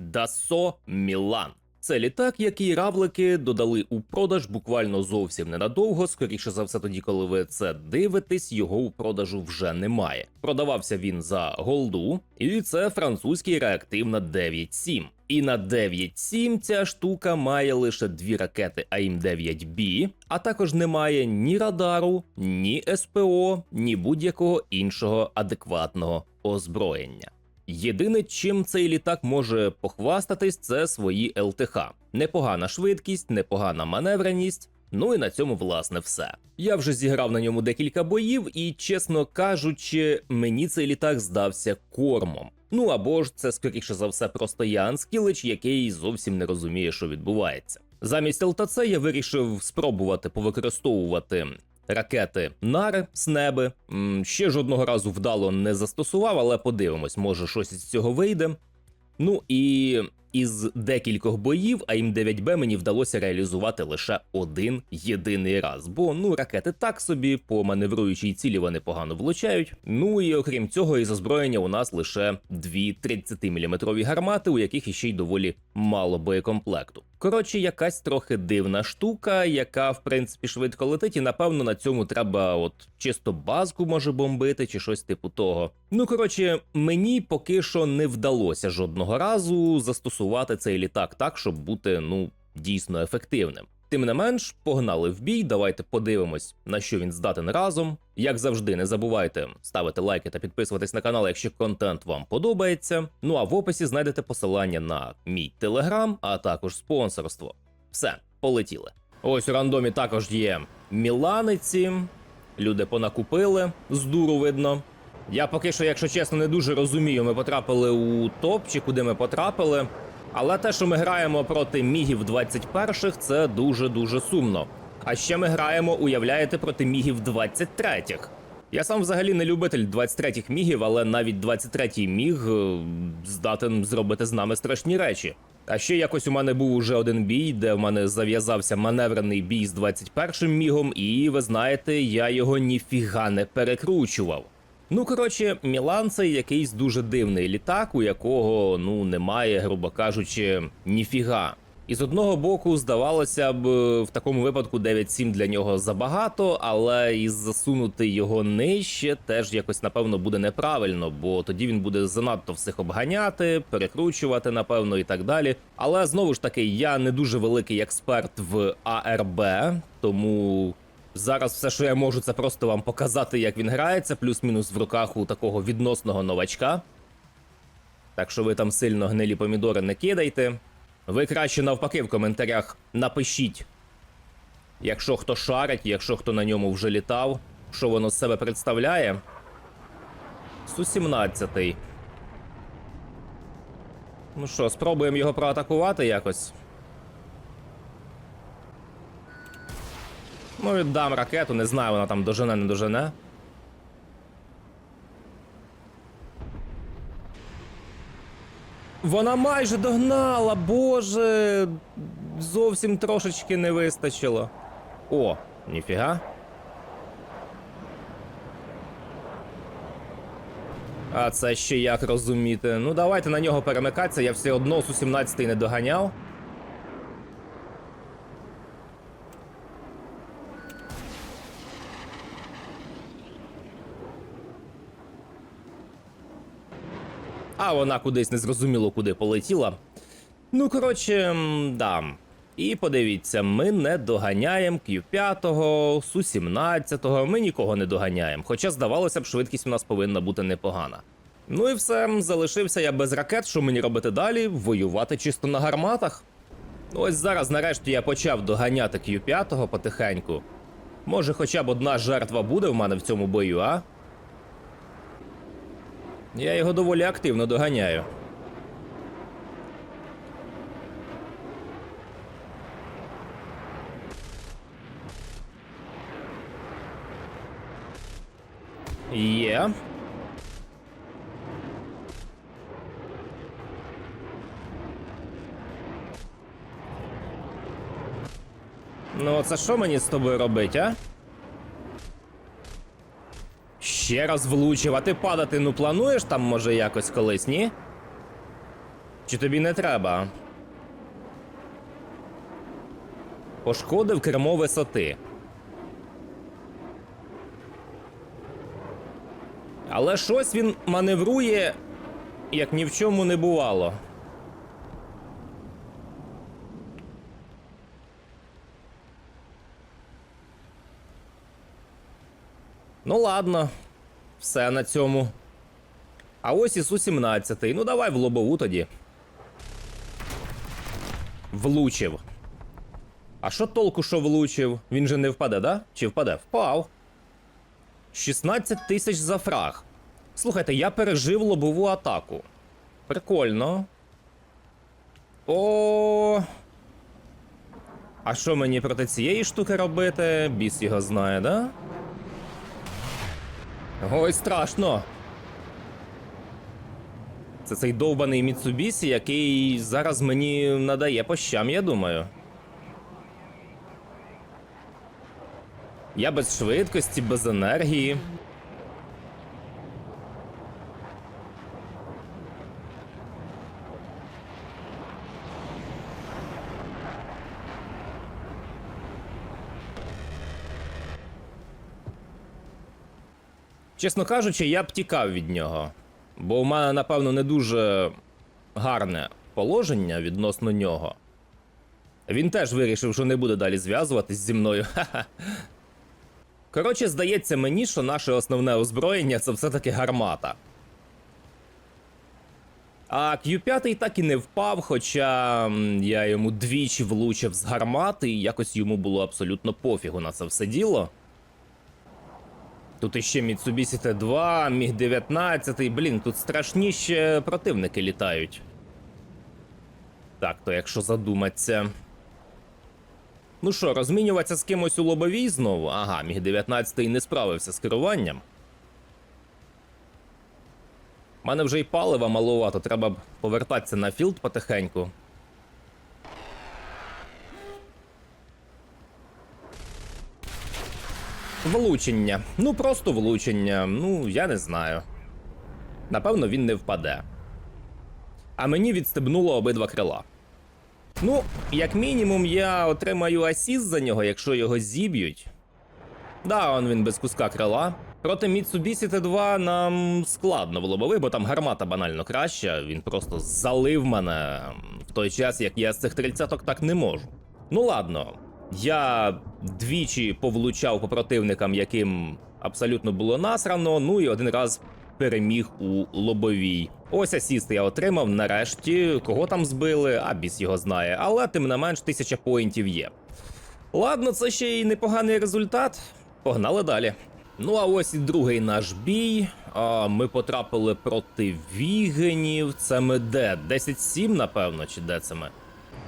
Dassault Мілан. Це літак, який равлики додали у продаж буквально зовсім ненадовго. Скоріше за все, тоді, коли ви це дивитесь, його у продажу вже немає. Продавався він за голду, і це французький реактив на 9.7. І на 9.7 ця штука має лише дві ракети АІМ-9Б, а також не має ні радару, ні СПО, ні будь-якого іншого адекватного озброєння. Єдине, чим цей літак може похвастатись, це свої ЛТХ. Непогана швидкість, непогана маневреність. Ну і на цьому власне все. Я вже зіграв на ньому декілька боїв, і, чесно кажучи, мені цей літак здався кормом. Ну або ж це скоріше за все просто Ян Скілич, який зовсім не розуміє, що відбувається. Замість ЛТЦ я вирішив спробувати повикористовувати ракети Нари з неби. Ще жодного разу вдало не застосував, але подивимось, може щось із цього вийде. Ну і із декількох боїв АІМ-9Б мені вдалося реалізувати лише один єдиний раз. Бо ну ракети так собі, по маневруючій цілі вони погано влучають. Ну і окрім цього, із озброєння у нас лише дві 30-мм гармати, у яких іще й доволі мало боєкомплекту. Коротше, якась трохи дивна штука, яка в принципі швидко летить, і напевно на цьому треба от чисто базку може бомбити чи щось типу того. Ну коротше, мені поки що не вдалося жодного разу застосувати цей літак так, щоб бути ну дійсно ефективним. Тим не менш, погнали в бій. Давайте подивимось, на що він здатен разом. Як завжди, не забувайте ставити лайки та підписуватись на канал, якщо контент вам подобається. Ну а в описі знайдете посилання на мій телеграм, а також спонсорство. Все, полетіли. Ось у рандомі також є міланиці. Люди понакупили, з дуру видно. Я поки що, якщо чесно, не дуже розумію, ми потрапили у топ чи куди ми потрапили. Але те, що ми граємо проти мігів 21-х, це дуже-дуже сумно. А ще ми граємо, уявляєте, проти мігів 23-х. Я сам взагалі не любитель 23-х мігів, але навіть 23-й міг е, здатен зробити з нами страшні речі. А ще якось у мене був уже один бій, де в мене зав'язався маневрений бій з 21-м мігом, і ви знаєте, я його ніфіга не перекручував. Ну коротше, Мілан це якийсь дуже дивний літак, у якого ну немає, грубо кажучи, ніфіга. І з одного боку, здавалося б, в такому випадку 9.7 для нього забагато, але і засунути його нижче теж якось напевно буде неправильно, бо тоді він буде занадто всіх обганяти, перекручувати, напевно, і так далі. Але знову ж таки, я не дуже великий експерт в АРБ, тому Зараз все, що я можу, це просто вам показати, як він грається, плюс-мінус в руках у такого відносного новачка. Так що ви там сильно гнилі помідори не кидайте. Ви краще навпаки в коментарях напишіть, якщо хто шарить, якщо хто на ньому вже літав, що воно з себе представляє. Су-17. Ну що, спробуємо його проатакувати якось. Ну, віддам ракету, не знаю, вона там дожене, не дожене. Вона майже догнала, боже. Зовсім трошечки не вистачило. О, ніфіга. А це ще як розуміти. Ну, давайте на нього перемикатися, я все одно су 17 не доганяв. Вона кудись незрозуміло куди полетіла. Ну, коротше, да. І подивіться, ми не доганяємо Q5, Су-17, ми нікого не доганяємо. Хоча, здавалося б, швидкість у нас повинна бути непогана. Ну і все, залишився я без ракет, що мені робити далі? Воювати чисто на гарматах. Ось зараз, нарешті, я почав доганяти Q5 потихеньку. Може, хоча б одна жертва буде в мене в цьому бою, а? Я його доволі активно доганяю. Є. Ну, це що мені з тобою робить, а? Ще раз влучив, а ти падати ну плануєш там, може, якось колись, ні? Чи тобі не треба? Пошкодив кермо висоти. Але щось він маневрує, як ні в чому не бувало. Ну ладно, все на цьому. А ось і Су-17. Ну давай в лобову тоді. Влучив. А що толку, що влучив? Він же не впаде, да? Чи впаде? Впав. 16 тисяч за фраг. Слухайте, я пережив лобову атаку. Прикольно. О. А що мені проти цієї штуки робити? Біс його знає, да? Ой, страшно. Це цей довбаний Міцубісі, який зараз мені надає по щам, я думаю. Я без швидкості, без енергії. Чесно кажучи, я б тікав від нього. Бо у мене, напевно, не дуже гарне положення відносно нього. Він теж вирішив, що не буде далі зв'язуватись зі мною. Коротше, здається мені, що наше основне озброєння це все-таки гармата. А Q5 так і не впав, хоча я йому двічі влучив з гармати, і якось йому було абсолютно пофігу на це все діло. Тут іще Mitsubishi T2, Міг 19, блін, тут страшніше противники літають. Так, то якщо задуматися. Ну що, розмінюватися з кимось у лобовій знову? Ага, Міг 19 не справився з керуванням. У мене вже й палива маловато, треба повертатися на філд потихеньку. Влучення. Ну просто влучення. Ну, я не знаю. Напевно, він не впаде. А мені відстебнуло обидва крила. Ну, як мінімум, я отримаю асіст за нього, якщо його зіб'ють. Да, он він без куска крила. Проти Mitsubishi T2 нам складно в лобових, бо там гармата банально краща. Він просто залив мене в той час, як я з цих тридцяток так не можу. Ну ладно, я двічі повлучав по противникам, яким абсолютно було насрано. Ну і один раз переміг у лобовій. Ось асіст я отримав нарешті. Кого там збили, а біс його знає. Але тим не менш тисяча поінтів є. Ладно, це ще й непоганий результат. Погнали далі. Ну а ось і другий наш бій. А, Ми потрапили проти вігенів. Це ми де? 10-7, напевно, чи де це ми?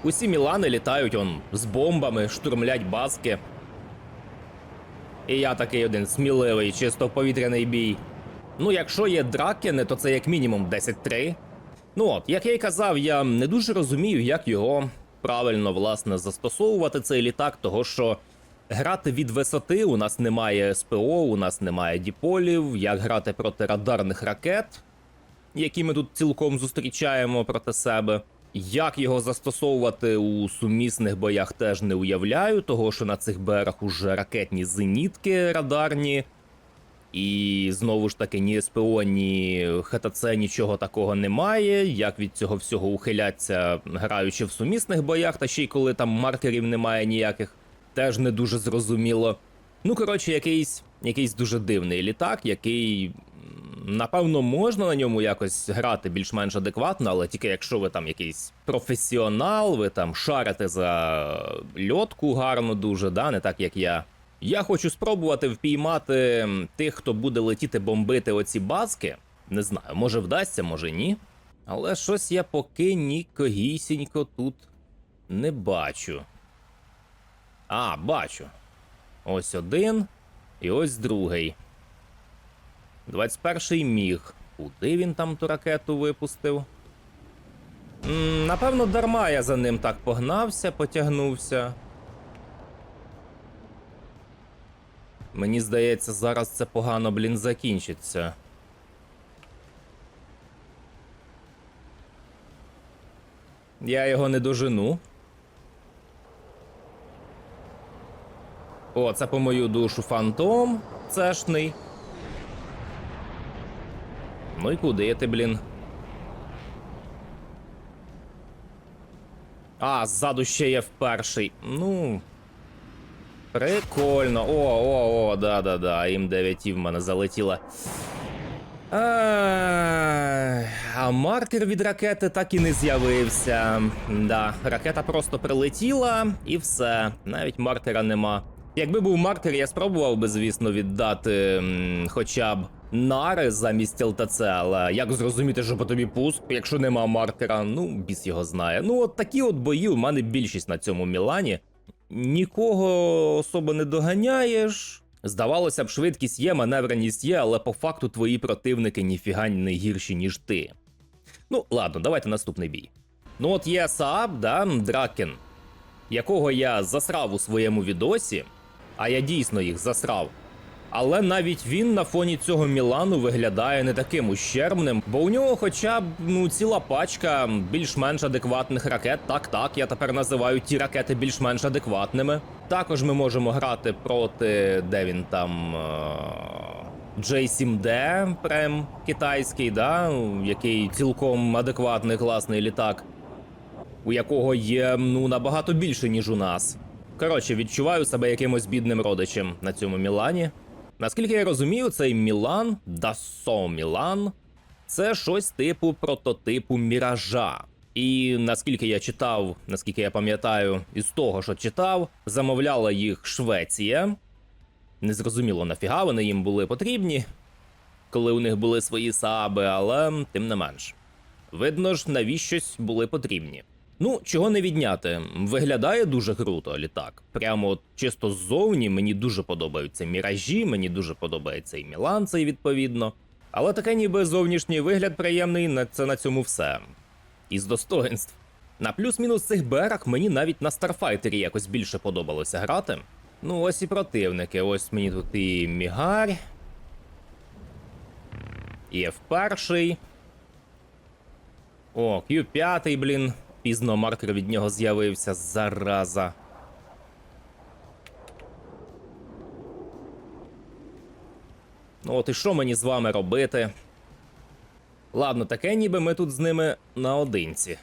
Усі Мілани літають он з бомбами, штурмлять баски. І я такий один сміливий, чисто повітряний бій. Ну, якщо є дракени, то це як мінімум 10-3. Ну от, як я й казав, я не дуже розумію, як його правильно власне застосовувати цей літак, того що грати від висоти у нас немає СПО, у нас немає діполів. Як грати проти радарних ракет, які ми тут цілком зустрічаємо проти себе. Як його застосовувати у сумісних боях теж не уявляю, того що на цих берегах уже ракетні зенітки радарні. І знову ж таки, ні СПО, ні ХТЦ нічого такого немає. Як від цього всього ухиляться, граючи в сумісних боях, та ще й коли там маркерів немає ніяких, теж не дуже зрозуміло. Ну, коротше, якийсь, якийсь дуже дивний літак, який. Напевно, можна на ньому якось грати більш-менш адекватно, але тільки якщо ви там якийсь професіонал, ви там шарите за льотку гарно дуже, да, не так як я. Я хочу спробувати впіймати тих, хто буде летіти бомбити оці базки. Не знаю, може вдасться, може ні. Але щось я поки нікогісінько тут не бачу. А, бачу. Ось один і ось другий. 21-й міг. Куди він там ту ракету випустив? М, напевно, дарма я за ним так погнався, потягнувся. Мені здається, зараз це погано, блін, закінчиться. Я його не дожену. О, це по мою душу фантом цешний. Ну і куди ти, блін? А, ззаду ще є в перший. Ну. Прикольно. О, о, о, да-да-да. Ім 9 в мене залетіла. Ай, А маркер від ракети так і не з'явився. Да, ракета просто прилетіла і все. Навіть маркера нема. Якби був маркер, я спробував би, звісно, віддати хоча б нари замість ЛТЦ, але як зрозуміти, що по тобі пуск, якщо нема маркера, ну, біс його знає. Ну, от такі от бої у мене більшість на цьому Мілані. Нікого особо не доганяєш. Здавалося б, швидкість є, маневреність є, але по факту твої противники ніфіга не гірші, ніж ти. Ну, ладно, давайте наступний бій. Ну, от є Сааб, да, Дракен, якого я засрав у своєму відосі, а я дійсно їх засрав. Але навіть він на фоні цього Мілану виглядає не таким ущербним, бо у нього хоча б ну ціла пачка більш-менш адекватних ракет. Так, так, я тепер називаю ті ракети більш-менш адекватними. Також ми можемо грати проти де він там. е, J7D, прем китайський, да, який цілком адекватний класний літак, у якого є ну набагато більше, ніж у нас. Коротше, відчуваю себе якимось бідним родичем на цьому Мілані. Наскільки я розумію, цей Мілан, Дасо Мілан, це щось типу прототипу Міража. І наскільки я читав, наскільки я пам'ятаю, із того, що читав, замовляла їх Швеція. Незрозуміло, нафіга вони їм були потрібні, коли у них були свої сааби, але тим не менш. Видно ж, навіщось були потрібні. Ну, чого не відняти, виглядає дуже круто літак. Прямо от чисто ззовні мені дуже подобаються міражі, мені дуже подобається і Мілан цей відповідно. Але таке ніби зовнішній вигляд приємний, це на цьому все. Із достоинств. На плюс-мінус цих берах мені навіть на Старфайтері якось більше подобалося грати. Ну, ось і противники. Ось мені тут і Мігарь. І F1. О, Q5, блін. Пізно маркер від нього з'явився, зараза. Ну от і що мені з вами робити? Ладно, таке ніби ми тут з ними наодинці.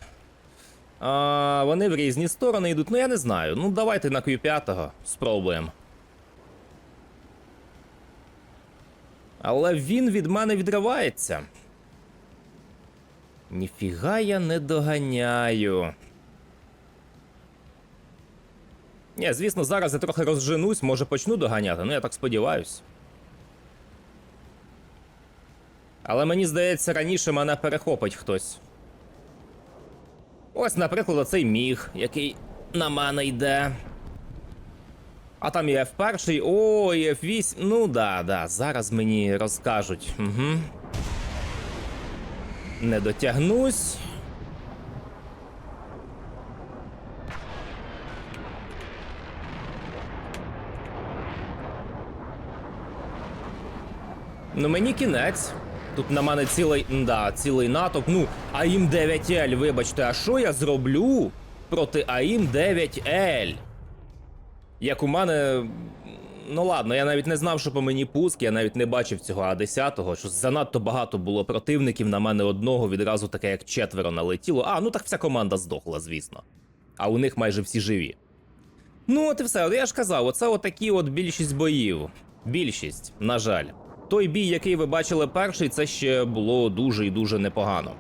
А, Вони в різні сторони йдуть, ну я не знаю. Ну давайте на Q5 спробуємо. Але він від мене відривається. Ніфіга я не доганяю. Ні, звісно, зараз я трохи розженусь, може почну доганяти, ну я так сподіваюсь. Але мені здається, раніше мене перехопить хтось. Ось, наприклад, оцей міг, який на мене йде. А там і F1, о, і F8. Ну да, да, зараз мені розкажуть. Угу. Не дотягнусь. Ну мені кінець. Тут на мене цілий, да, цілий натовп. Ну, АІМ 9L, вибачте, а що я зроблю проти АІМ 9L? Як у мене. Ну ладно, я навіть не знав, що по мені пуск, я навіть не бачив цього А10, що занадто багато було противників на мене одного, відразу таке як четверо налетіло. А, ну так вся команда здохла, звісно. А у них майже всі живі. Ну, от і все, я ж казав, оце отакі от більшість боїв. Більшість, на жаль. Той бій, який ви бачили перший, це ще було дуже і дуже непогано.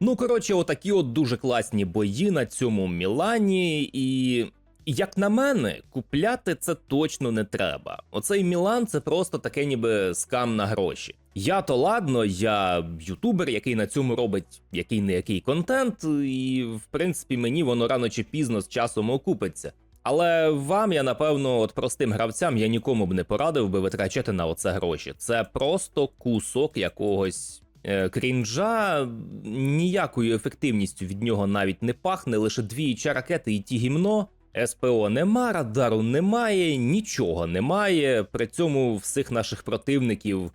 Ну, коротше, отакі от дуже класні бої на цьому Мілані, і як на мене, купляти це точно не треба. Оцей Мілан це просто таке ніби скам на гроші. Я то ладно, я ютубер, який на цьому робить який не який контент, і в принципі мені воно рано чи пізно з часом окупиться. Але вам я напевно, от простим гравцям, я нікому б не порадив би витрачати на оце гроші. Це просто кусок якогось е, крінжа, ніякою ефективністю від нього навіть не пахне, лише дві ІЧ ракети і ті гімно. СПО нема, радару немає, нічого немає. При цьому всіх наших противників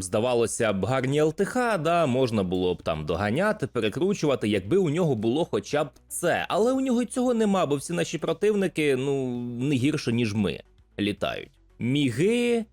Здавалося б, гарні ЛТХ, да, можна було б там доганяти, перекручувати, якби у нього було хоча б це. Але у нього й цього нема, бо всі наші противники, ну, не гірше, ніж ми, літають. Міги,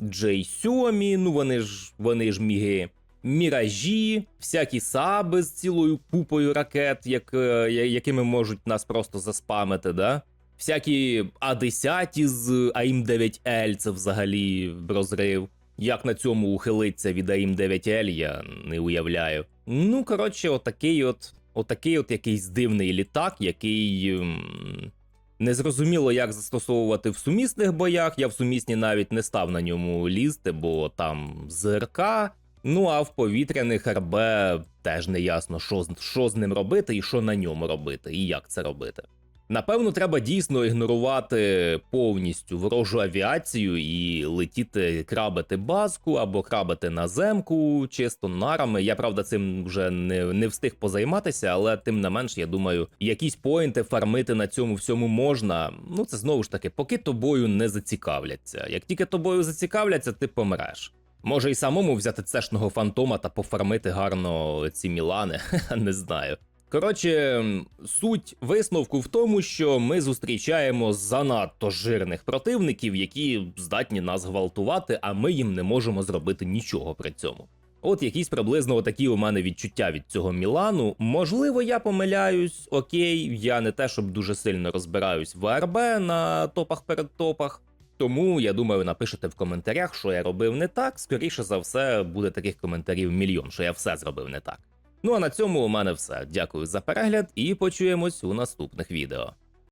J7, ну вони ж вони ж міги. Міражі, всякі саби з цілою купою ракет, як, е, якими можуть нас просто заспамити, да? Всякі А10 з АІМ-9Л, це взагалі розрив. Як на цьому ухилиться від АІМ-9Л, я не уявляю. Ну, коротше, отакий от, отакий от якийсь дивний літак, який. ем, Незрозуміло, як застосовувати в сумісних боях. Я в сумісні навіть не став на ньому лізти, бо там ЗРК. Ну а в повітряних РБ теж не ясно, що, що з ним робити і що на ньому робити, і як це робити. Напевно, треба дійсно ігнорувати повністю ворожу авіацію і летіти крабити базку або крабити наземку чисто нарами. Я правда цим вже не, не встиг позайматися, але тим не менш, я думаю, якісь поінти фармити на цьому всьому можна. Ну це знову ж таки, поки тобою не зацікавляться. Як тільки тобою зацікавляться, ти помреш. Може, і самому взяти цешного фантома та пофармити гарно ці мілани, не знаю. Коротше, суть висновку в тому, що ми зустрічаємо занадто жирних противників, які здатні нас гвалтувати, а ми їм не можемо зробити нічого при цьому. От якісь приблизно такі у мене відчуття від цього Мілану. Можливо, я помиляюсь, окей, я не те, щоб дуже сильно розбираюсь в АРБ на топах перед топах. Тому я думаю, напишете в коментарях, що я робив не так. Скоріше за все, буде таких коментарів мільйон, що я все зробив не так. Ну а на цьому у мене все. Дякую за перегляд і почуємось у наступних відео.